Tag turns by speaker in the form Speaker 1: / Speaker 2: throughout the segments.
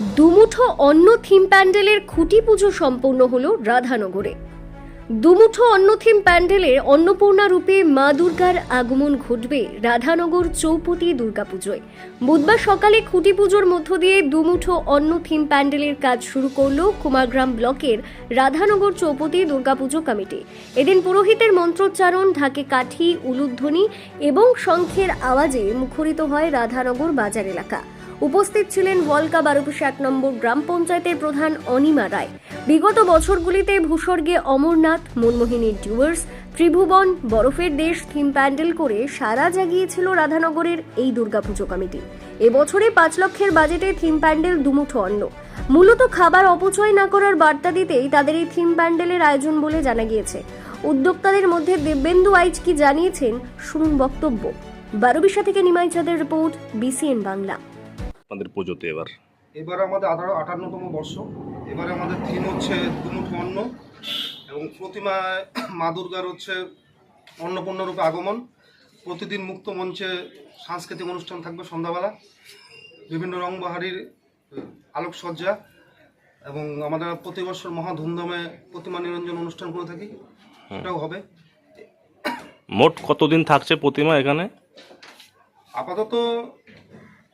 Speaker 1: দুমুঠো অন্ন থিম প্যান্ডেলের খুঁটি পুজো সম্পন্ন হল রাধানগরে। দুমুঠো অন্ন থিম প্যান্ডেলের অন্নপূর্ণা রূপে মা দুর্গার আগমন ঘটবে রাধানগর চৌপতি দুর্গাপুজোয়। বুধবার সকালে খুঁটি পুজোর মধ্য দিয়ে দুমুঠো অন্ন থিম প্যান্ডেলের কাজ শুরু করল কুমারগ্রাম ব্লকের রাধানগর চৌপতি দুর্গাপুজো কমিটি। এদিন পুরোহিতের মন্ত্রোচ্চারণ, ঢাকে কাঠি, উলুধ্বনি এবং শঙ্খের আওয়াজে মুখরিত হয় রাধানগর বাজার এলাকা। উপস্থিত ছিলেন ওয়ালকা বারোপুষে এক নম্বর গ্রাম পঞ্চায়েতের প্রধান অনিমা রায়। বিগত বছরগুলিতে ভূস্বর্গে অমরনাথ মনমোহিনী ডুয়ার্স, ত্রিভুবন, বরফের দেশ থিম প্যান্ডেল করে সারা জাগিয়েছিল রাধানগরের এই দুর্গাপুজো কমিটি। এবছরে পাঁচ লক্ষের বাজেটে থিম প্যান্ডেল দুমুঠো অন্ন মূলত খাবার অপচয় না করার বার্তা দিতেই তাদের এই থিম প্যান্ডেলের আয়োজন বলে জানা গিয়েছে। উদ্যোক্তাদের মধ্যে দেবেন্দু আইচ কি জানিয়েছেন, শুনুন বক্তব্য। বারোবিশা থেকে নিমাই চাঁদের রিপোর্ট, বিসিএন বাংলা।
Speaker 2: আপনাদের পুজোতে এবার?
Speaker 3: এবার আমাদের আঠারো আটান্নতম বর্ষ। এবারে আমাদের থিম হচ্ছে দুমুঠো অন্ন এবং প্রতিমায় মা দুর্গার হচ্ছে অন্নপূর্ণ রূপে আগমন। প্রতিদিন মুক্ত মঞ্চে সাংস্কৃতিক অনুষ্ঠান থাকবে সন্ধ্যাবেলা। বিভিন্ন রংবাহারির আলোকসজ্জা এবং আমরা প্রতি বছর মহা ধুমধামে প্রতিমা নিরঞ্জন অনুষ্ঠান করে থাকি। সেটাও হবে।
Speaker 2: মোট কতদিন থাকছে প্রতিমা এখানে?
Speaker 3: আপাতত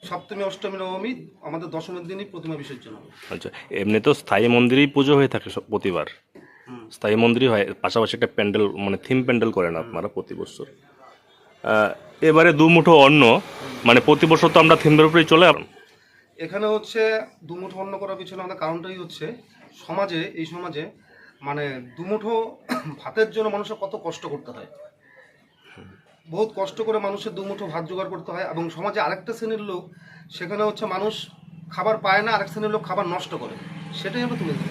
Speaker 3: সপ্তমী অষ্টমী নবমী আমাদের দশমীর দিনই প্রতিমা বিসর্জন হবে।
Speaker 2: আচ্ছা এমনি তো স্থায়ী মন্দিরেই পুজো হয়ে থাকে সব- প্রতিবার। স্থায়ী মন্দিরই হয় পাশাপাশি একটা প্যান্ডেল মানে থিম প্যান্ডেল করেন আপনারা প্রতি বছর। আহ, এবারে দুমুঠো অন্ন মানে প্রতি বছর তো আমরা থিমের উপরেই চলে আসি।
Speaker 3: এখানে হচ্ছে দুমুঠো অন্ন করার পিছনে আমাদের কারণটাই হচ্ছে সমাজে এই সমাজে মানে দুমুঠো ভাতের জন্য মানুষের কত কষ্ট করতে হয়। বহুত কষ্ট করে মানুষের দুমুঠো ভাত জোগাড় করতে হয় এবং সমাজে আরেকটা শ্রেণির লোক সেখানে হচ্ছে মানুষ খাবার পায় না আরেক শ্রেণির লোক খাবার নষ্ট করে। সেটাই আমরা তুলে ধরি।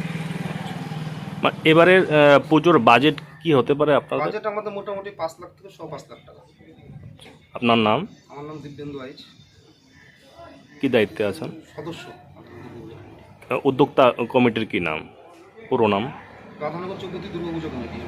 Speaker 2: এবারে পুজোর বাজেট কি হতে পারে আপনার
Speaker 3: বাজেট আমাদের মোটামুটি পাঁচ লাখ থেকে ছ পাঁচ লাখ টাকা।
Speaker 2: আপনার নাম?
Speaker 3: আমার নাম দিব্যেন্দু আইচ।
Speaker 2: কি দায়িত্বে আছেন?
Speaker 3: সদস্য।
Speaker 2: উদ্যোক্তা কমিটির কি নাম? পুরো নাম?
Speaker 3: রাধানগর চৌপতি দুর্গাপুজো কমিটি।